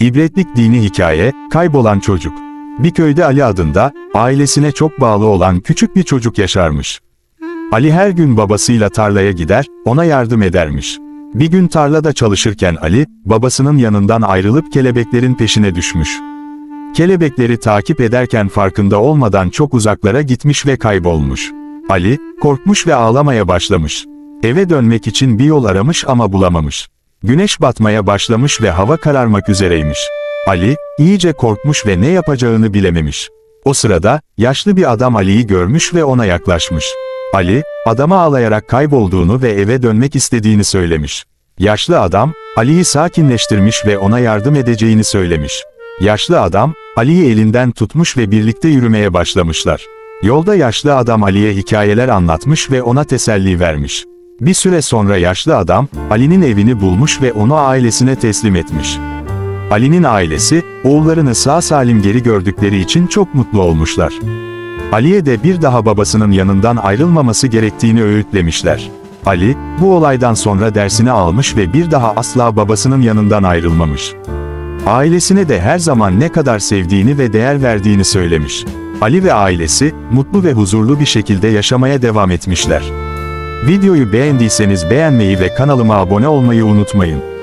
İbretlik dini hikaye, kaybolan çocuk. Bir köyde Ali adında, ailesine çok bağlı olan küçük bir çocuk yaşarmış. Ali her gün babasıyla tarlaya gider, ona yardım edermiş. Bir gün tarlada çalışırken Ali, babasının yanından ayrılıp kelebeklerin peşine düşmüş. Kelebekleri takip ederken farkında olmadan çok uzaklara gitmiş ve kaybolmuş. Ali, korkmuş ve ağlamaya başlamış. Eve dönmek için bir yol aramış ama bulamamış. Güneş batmaya başlamış ve hava kararmak üzereymiş. Ali, iyice korkmuş ve ne yapacağını bilememiş. O sırada, yaşlı bir adam Ali'yi görmüş ve ona yaklaşmış. Ali, adama ağlayarak kaybolduğunu ve eve dönmek istediğini söylemiş. Yaşlı adam, Ali'yi sakinleştirmiş ve ona yardım edeceğini söylemiş. Yaşlı adam, Ali'yi elinden tutmuş ve birlikte yürümeye başlamışlar. Yolda yaşlı adam Ali'ye hikayeler anlatmış ve ona teselli vermiş. Bir süre sonra yaşlı adam, Ali'nin evini bulmuş ve onu ailesine teslim etmiş. Ali'nin ailesi, oğullarını sağ salim geri gördükleri için çok mutlu olmuşlar. Ali'ye de bir daha babasının yanından ayrılmaması gerektiğini öğütlemişler. Ali, bu olaydan sonra dersini almış ve bir daha asla babasının yanından ayrılmamış. Ailesine de her zaman ne kadar sevdiğini ve değer verdiğini söylemiş. Ali ve ailesi, mutlu ve huzurlu bir şekilde yaşamaya devam etmişler. Videoyu beğendiyseniz beğenmeyi ve kanalıma abone olmayı unutmayın.